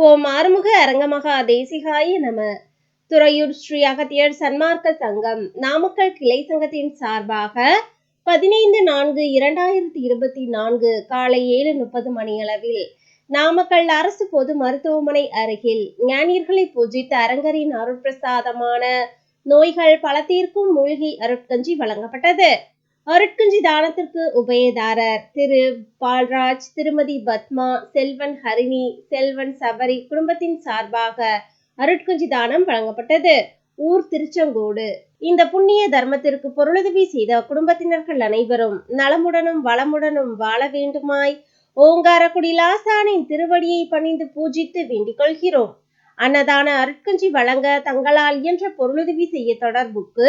ஓம் ஆறுமுக அரங்கமகா தேசிகாய நம. துறையூர் ஸ்ரீ அகத்தியர் சன்மார்க்க சங்கம் நாமக்கல் கிளை சங்கத்தின் சார்பாக பதினைந்து நான்கு இரண்டாயிரத்தி இருபத்தி நான்கு காலை ஏழு முப்பது மணியளவில் நாமக்கல் அரசு பொது மருத்துவமனை அருகில் ஞானியர்களை பூஜித்த அரங்கரின் அருட்பிரசாதமான நோய்கள் பல தீர்க்கும் மூழ்கி அருட்கஞ்சி வழங்கப்பட்டது. அருட்குஞ்சி தானத்திற்கு உபயதாரர். திரு. பால்ராஜ் திருமதி பத்மா செல்வன் ஹரிணி செல்வன் சபரி குடும்பத்தின் சார்பாக அருட்குஞ்சி தானம் வழங்கப்பட்டது. ஊர் திருச்செங்கோடு. இந்த புண்ணிய தர்மத்திற்கு பொருளுதவி செய்த குடும்பத்தினர்கள் அனைவரும் நலமுடனும் வளமுடனும் வாழ வேண்டுமாய் ஓங்காரக்குடி லாசானின் திருவடியை பணிந்து பூஜித்து வேண்டிக் கொள்கிறோம். அன்னதான அருட்கஞ்சி வழங்க தங்களால் இயன்ற பொருளுதவி செய்ய தொடர்புக்கு